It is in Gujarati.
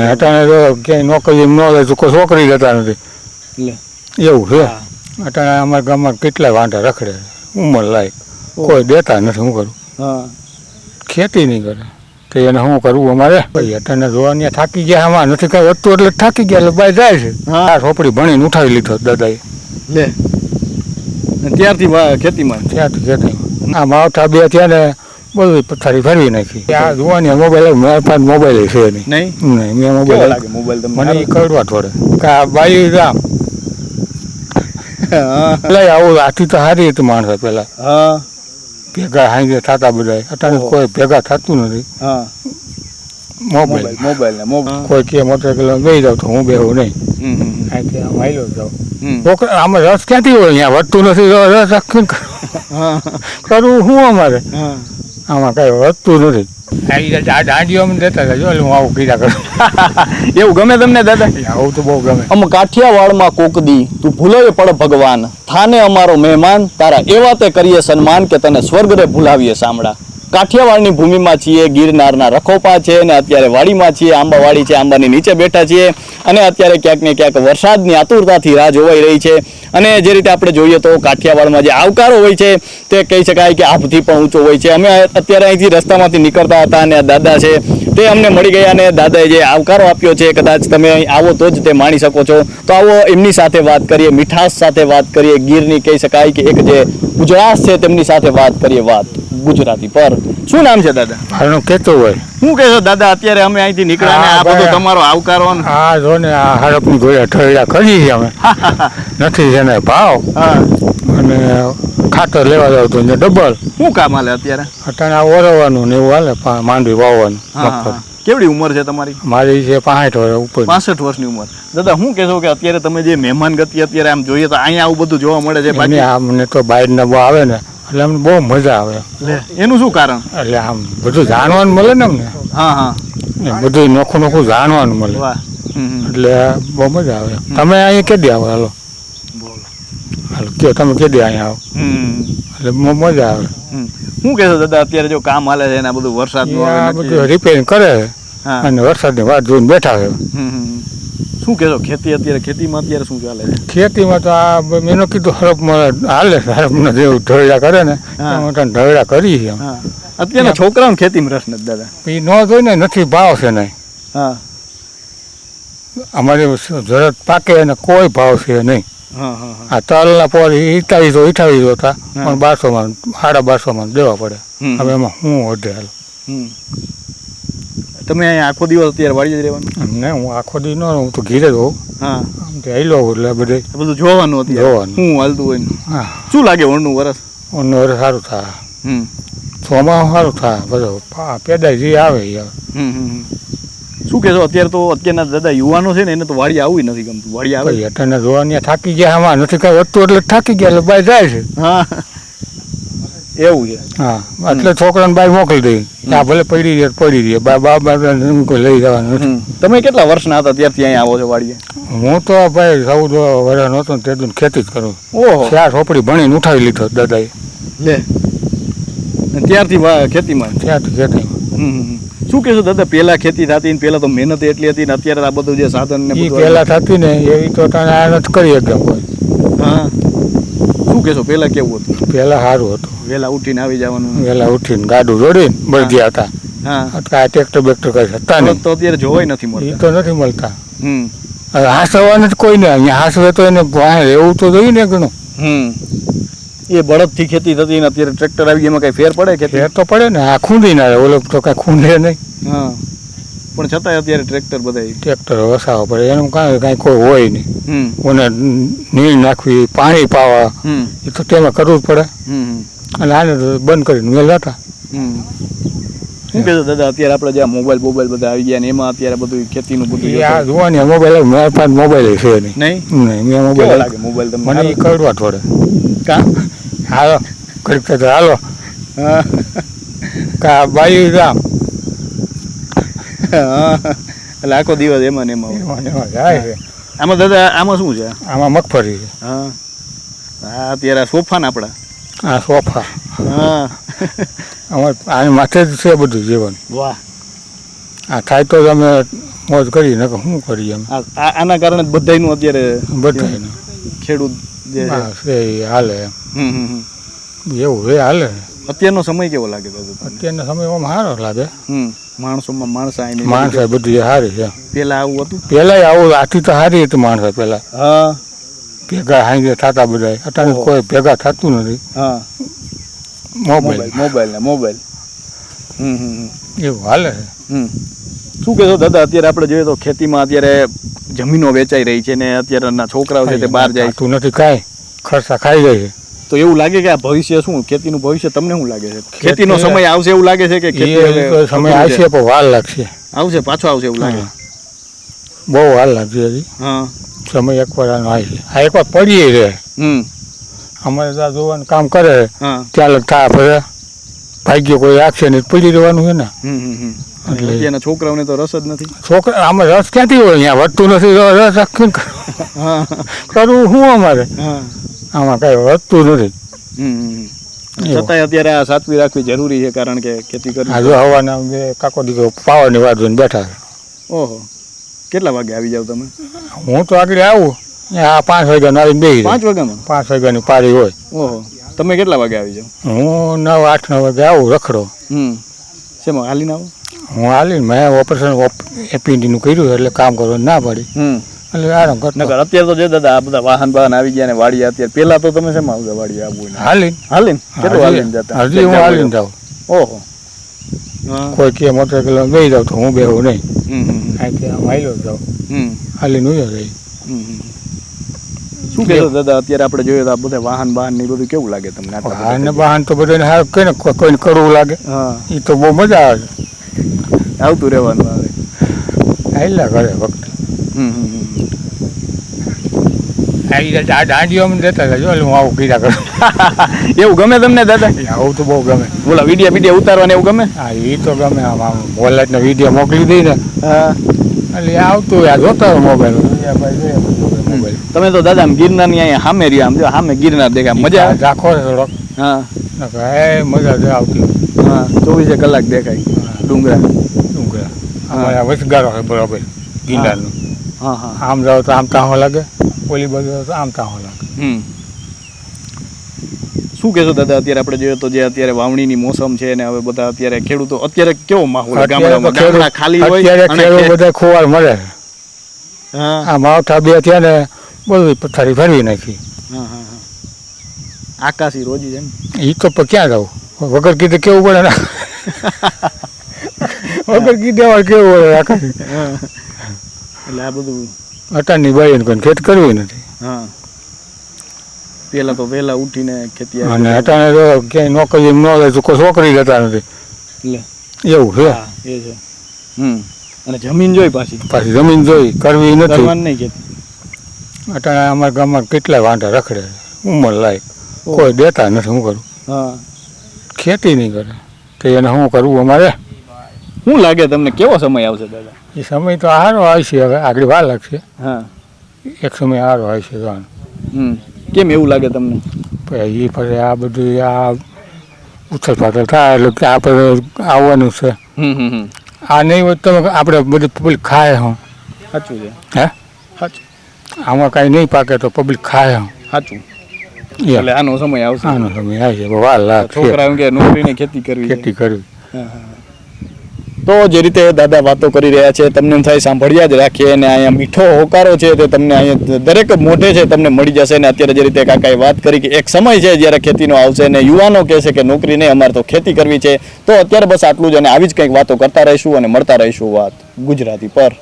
અને અટાણે તો ક્યાંય નોકરી ન હોય તો કોઈ છોકરી જતા નથી. એવું છે. અટાણે અમારા ગામમાં કેટલાય વાંઢા રખડે ઉંમર લાયક. કોઈ દેતા નથી શું કરું? હા. ખેતી નહીં કરે. તો એને શું કરવું અમારે? ભાઈ અટાણે જોવાની થાકી ગયા આમાં નથી કાંઈ વધતું એટલે થાકી ગયા એટલે બાય જાય છે. હા. આ છોપડી ભણીને ઉઠાવી લીધો દાદાએ. લે. ત્યારથી ખેતીમાં? ત્યાંથી ખેતીમાં. આ માવઠા બે ત્યાં ને બધું પથારી ફેરવી નાખી. આ જોવાની મોબાઈલ મારા પાસે મોબાઈલ છે નહીં. નહીં? મેં મોબાઈલ લાગે મોબાઈલ મને કડવા થોડે કા બાઈ રામ. પેલા આવું આથી તો સારી હતી માણસો પેલા. હા. ભેગા હાંજે થતા બધા અત્યારે કોઈ ભેગા થતું નથી. મોબાઈલ. મોબાઈલ મોબાઈલ કોઈ કે મોટરસાઇકલ ગઈ જાવ તો હું બેહું નહીં. હમ. અહીંથી જાઉં. છોકરા આમાં રસ ક્યાંથી હોય? અહીંયા વધતું નથી રસ રાખીને કરવું શું અમારે? આમાં કઈ વધતું નથી. એવું ગમે તમને દાદા? આવું તો બહુ ગમે. અમ કાઠિયાવાડમાં કોકદી તું ભૂલોય પડ ભગવાન થાને અમારો મહેમાન તારા એવા તે કરીએ સન્માન કે તને સ્વર્ગરે ભૂલાવીએ સામડા કાઠિયાવાડની ભૂમિમાં છીએ, ગિરનારના રખોપા છે અને અત્યારે વાડીમાં છીએ, આંબાવાડી છે, આંબાની નીચે બેઠા છીએ અને અત્યારે ક્યાંક ને ક્યાંક વરસાદની આતુરતાથી રાહ જોવાઈ રહી છે. અને જે રીતે આપણે જોઈએ તો કાઠિયાવાડમાં જે આવકારો હોય છે, તે કહી શકાય કે આભથી પણ ઊંચો હોય છે. અમે અત્યારે અહીંથી રસ્તામાંથી નીકળતા હતા અને દાદા છે, તે અમને મળી ગયા અને દાદાએ જે આવકારો આપ્યો છે, કદાચ તમે અહીં આવો તો જ તે માણી શકો છો. તો આવો એમની સાથે વાત કરીએ, મીઠાશ સાથે વાત કરીએ, ગીરની કહી શકાય કે એક જે ઉજળાશ છે, તેમની સાથે વાત કરીએ વાત. ગુજરાતી પર. શું નામ છે દાદા? મારું કેતો હોય. શું કહેશો દાદા અત્યારે અમે અહીંથી નીકળ્યા ને આ બધો તમારો આવકારો હા જો ને આ હડપની ગોળા ઠળિયા કરી છે અમે. નથી છે ને ભાવ. હા. અને ખાતર લેવા જાવ તો ડબલ. શું કામ હાલે અત્યારે? અટાણે આ ઓરવાનું ને એવું હાલે માંડવી વાવવાનું હા, હા, મગફળી. કેવડી ઉંમર છે તમારી? મારી છે પાંઠ વર્ષ ઉપર. પાસઠ વર્ષની ઉંમર. દાદા શું કહેશો કે અત્યારે તમે જે મહેમાન ગતિ અત્યારે આમ જોઈએ તો અહીંયા આવું બધું જોવા મળે છે બાકી અમને તો બહાર બહુ આવે ને. એટલે અમને બહુ મજા આવે. એનું શું કારણ? એટલે આમ બધું જાણવાનું મળે ને અમને. હા હા. બધું નોખું નોખું જાણવાનું મળે. એટલે બહુ મજા આવે. તમે અહીંયા કેદી આવો? હાલો. હાલો કયો તમે કેદી અહીંયા આવો? એટલે બહુ મજા આવે. શું કહેશો દાદા અત્યારે જો કામ હાલે છે એના બધું નક્કી બધું રિપેરિંગ કરે અને વરસાદની વાત જોઈને બેઠા છે. શું કહેશો ખેતી અત્યારે ખેતીમાં અત્યારે શું ચાલે છે? ખેતીમાં તો આ મેનો કીધું હરપમાં હાલે છે હરપના જેવું ઢળડા કરે ને. એમાં તો કરી છે અત્યારના છોકરાઓને ખેતીમાં રસ નથી દાદા. એ ન જોઈ ને નથી ભાવ છે નહીં. હા. અમારી ઝડપ પાકે અને કોઈ ભાવ છે નહીં. આ તલના પોર ઈટાવીસો દો હતા હા. પણ બારસોમાં સાડા બારસોમાં દેવા પડે. હવે એમાં હું વધે હાલ. તમે અહીંયા આખો દિવસ અત્યારે વાળી જ રહેવાનું? ને હું આખો દિવસ ન હું તો ઘીરે જ હોઉં. હા. આમ તો હોઉં એટલે બધે. બધું જોવાનું અત્યારે? જોવાનું. હું હાલતું હોય હા. શું લાગે વણનું વરસ? વણનું વરસ સારું થાય. હમ. ચોમાસું સારું થાય. બધું પા- પેદાય જે આવે હમ, હમ. શું કહેશો અત્યારે તો અત્યારના દાદા યુવાનો છે ને એને તો વાડી આવવું નથી ગમતું. વાડી આવે. અત્યારના જોવાની થાકી ગયા આમાં નથી કાંઈ વધતું એટલે થાકી ગયા એટલે બાય જાય છે. હા. એવું છે. હા એટલે છોકરાને બાય મોકલી દઈ આ ભલે પડી રહી પડી રહી. બા બા કોઈ લઈ જવાનું તમે કેટલા વર્ષના હતા ત્યારથી અહીંયા આવો છો વાડીએ? હું તો ભાઈ ચૌદ વર્ષ નહોતો ને તેથી ખેતી જ કરું. ઓહો. ચાર ચોપડી ભણીને ઉઠાવી લીધો દાદાએ. લે. ત્યારથી ખેતીમાં? ત્યારથી ખેતીમાં. શું કહેશો દાદા પહેલા ખેતી થતી ને પહેલા તો મહેનત એટલી હતી ને અત્યારે આ બધું જે સાધન ને પહેલા થતી ને એવી તો તને આ નથી કરી એકદમ હા. શું કહેશો પહેલા કેવું હતું? પહેલા સારું હતું. વહેલા ઉઠીને આવી જવાનું? વહેલા ઉઠીને ગાડું જોડીને બળદિયા હતા. હા. આ ટ્રેક્ટર બેક્ટર કઈ હતા નહીં. તો અત્યારે જોવાય નથી એ મળતા તો નથી મળતા. હમ. હાસવાને જ કોઈ નહીં. અહીંયા હાસવે તો એને રહેવું તો જોઈએ ને ઘણું. હમ. એ બળદથી ખેતી થતી ને અત્યારે ટ્રેક્ટર આવી એમાં કઈ ફેર પડે કે ફેર તો પડે ને. આ ખૂંદી ના ઓલો તો કઈ ખૂંદે નહીં. હા. પણ છતાંય અત્યારે ટ્રેક્ટર બધા ટ્રેક્ટર વસાવવા પડે. એનું કાંઈ કાંઈ કોઈ હોય નહીં. કોને ઓને નીર નાખવી પાણી પાવા એ તો તેમાં કરવું જ પડે. અને આને બંધ કરીને મેં હતા. હમ. શું કહેતો દાદા અત્યારે આપણે જ્યાં મોબાઈલ મોબાઈલ બધા આવી ગયા ને એમાં અત્યારે બધું ખેતીનું બધું આ જોવાની મોબાઈલ મારા પાસે મોબાઈલ છે નહીં. નહીં? નહીં મેં મોબાઈલ લાગે મોબાઈલ તમને? મને એ કરવા થોડે. કા? હાલો. કરી હાલો. કા બાઈ રામ. એટલે આખો દિવસ એમાં ને એમાં. જાય છે. આમાં દાદા આમાં શું છે? આમાં મગફળી છે. હા. હા અત્યારે આ સોફા ને આપણા. આ સોફા. હા. અમારે આની માથે જ છે બધું જીવન. વાહ. આ થાય તો અમે મોજ કરી નકર શું કરીએ અમે આના કારણે જ બધાયનું અત્યારે બધાને ખેડૂત જે છે. એ હાલે એમ. એવું એ હાલે. અત્યારનો સમય કેવો લાગે દાદા અત્યારનો અત્યારના સમયમાં સારો લાગે. હમ માણસોમાં માણસ આવીને માણસ બધી સારી છે. પેલા આવું હતું? પેલા આવું આથી તો સારી હતી માણસ પેલા હા. ભેગા હાંગે થતા બધા અત્યારે કોઈ ભેગા થતું નથી. હા. મોબાઈલ. મોબાઈલ ને મોબાઈલ. હમ હમ હમ. એવું હાલે છે. હમ. શું કહેશો દાદા અત્યારે આપણે જોઈએ તો ખેતીમાં અત્યારે જમીનો વેચાઈ રહી છે ને અત્યારના છોકરાઓ છે તે બહાર જાય તું નથી કાંઈ. ખર્ચા ખાઈ જાય છે. તો એવું લાગે કે આ ભવિષ્ય શું? ખેતીનું ભવિષ્ય તમને શું લાગે છે? ખેતી- ખેતીનો સમય આવશે એવું લાગે છે કે ખેતી સમય આવશે પણ વાર લાગશે. આવશે પાછો આવશે એવું લાગે? બહુ વાર લાગશે હજી. હા. સમય એકવાર આનો આવશે આ એકવાર પડીએ રહે હમ. અમારે ત્યાં જોવાનું કામ કરે. ત્યાં થાય પછી ભાગ્ય કોઈ રાખશે ને પડી રહેવાનું છે ને. એટલે- છોકરાઓને તો રસ જ નથી? છોકરા આમાં રસ ક્યાંથી હોય? અહીંયા વધતું નથી રસ કરવું શું અમારે? આમાં કાંઈ વધતું નથી. છતાંય અત્યારે આ સાચવી રાખવી જરૂરી છે કારણ કે ખેતી કરવી જો હવાના બે કાકો દીકરો પાવાની વાત જોઈને બેઠા ઓહો. કેટલા વાગે આવી જાવ તમે? હું તો આગળ આવું આ પાંચ વાગ્યા આવીને બે પાંચ વાગ્યામાં? પાંચ વાગ્યાની પારી હોય. ઓહો. તમે કેટલા વાગે આવી જાવ હું નવ આઠ નવ વાગે આવું રખડો. હમ. શેમાં હાલીને આવો? હું હાલીને મેં ઓપરેશન એપીડીનું કર્યું એટલે કામ કરવાનું ના પડી. હમ. એટલે નકર અત્યારે તો જે દાદા આ બધા વાહન વાહન આવી ગયા ને વાડી અત્યારે. પેલા તો તમે શેમાં આવતા વાડી આવું હાલીન. હાલીન? કેટલું હાલીન જતા? હજી હું હાલીન જાઉં. ઓહો. હા. કોઈ કે મોટરસાઇકલ ગઈ જાઉં તો હું બેહું નહીં. હાલ્યો જાઉં. હમ. હાલીને હમ હમ. શું કહેતો દાદા અત્યારે આપણે જોઈએ તો આ બધા વાહન વાહન ને બધું કેવું લાગે તમને? વાહન વાહન તો બધાને હાર કઈ ને કોઈ- કોઈને કરવું લાગે. હા. એ તો બહુ મજા આવે. આવતું રહેવાનું આવે હાલ્યા કરે વખતે હમ હમ હમ. આ દાંડીઓમાં જતા હતા. જો હું આવું કીધા કરું. એવું ગમે તમને દાદા? આવું તો બહુ ગમે. બોલા વીડિયો વીડિયો ઉતારવાને એવું ગમે? હા એ તો ગમે. આમ આમ વોલેટનો વીડિયો મોકલી દઈ ને. હા. એટલે આવતું યાર જોતા મોબાઈલ મોબાઈલ તમે તો દાદા આમ ગિરનારની અહીંયા સામે રહ્યા આમ જો સામે ગિરનાર દેખાય મજા રાખો ને થોડોક. હા. નકર મજા જ આવતી હા ચોવીસે કલાક દેખાય ડુંગરા. ડુંગરા. અમારે વસગારો બરોબર ગિરનારનું. હા હા આમ જાઓ તો આમ તાહો લાગે ઓલી બાજુ જાઓ તો આમ તાહો લાગે. શું કહેશો દાદા અત્યારે આપણે જોઈએ તો જે અત્યારે વાવણીની મોસમ છે ને હવે બધા અત્યારે ખેડૂતો અત્યારે કેવો માહોલ ગામડામાં ગામડા ખાલી હોય અત્યારે બધા ખોવાર મળે. હા. આ માવઠા બે થયા ને બધું પથારી ફરવી નાખી. હા હા આકાશી રોજી છે ને? એ તો ક્યાં જાવ વગર કીધે કેવું પડે ને? વગર કીધે કેવું પડે આખા એટલે આ બધું અટાણની બાઈને કોઈ ખેત કરવી નથી. હા. પેલા તો વેલા ઉઠીને ખેતી અને અટાણે તો ક્યાંય નોકરી ન લે તો છોકરી જતા નથી. એટલે એવું છે. એ છે. હમ. અને જમીન જોઈ પાછી. પાછી જમીન જોઈ કરવી નથી. કરવાની નહીં ખેતી. અટાણે અમારા ગામમાં કેટલાય વાંઢા રખડે ઉંમર લાયક. કોઈ દેતા નથી શું કરું. હા. ખેતી નહીં કરે. તો એને શું કરવું અમારે? શું લાગે તમને? કેવો સમય આવશે દાદા? એ સમય તો સારો આવશે હવે આગળ વાર લાગશે. હા. એક સમય સારો આવશે જોવાનું. હમ. કેમ એવું લાગે તમને? એ પછી આ બધું આ ઉથલ પાથલ થાય એટલે કે આપણે આવવાનું છે. આ નહીં હોય તો આપણે બધું પબ્લિક ખાય હું. સાચું છે. હે? સાચું. આમાં કાંઈ નહીં પાકે તો પબ્લિક ખાય હું. સાચું. એટલે આનો સમય આવશે. આનો સમય આવશે વાર લાગશે. છોકરા એમ કે નોકરીને ખેતી કરવી ખેતી કરવી. હા, હા. તો જે રીતે દાદા વાતો કરી રહ્યા છે, તમને એમ થાય સાંભળ્યા જ રાખીએ અને અહીંયા મીઠો હોકારો છે તે તમને અહીંયા દરેક મોઢે છે તમને મળી જશે ને અત્યારે જે રીતે કાકાએ વાત કરી કે એક સમય છે જ્યારે ખેતીનો આવશે ને યુવાનો કહેશે કે નોકરી નહીં, અમારે તો ખેતી કરવી છે. તો અત્યારે બસ આટલું જ અને આવી જ કંઈક વાતો કરતા રહીશું અને મળતા રહીશું વાત ગુજરાતી પર.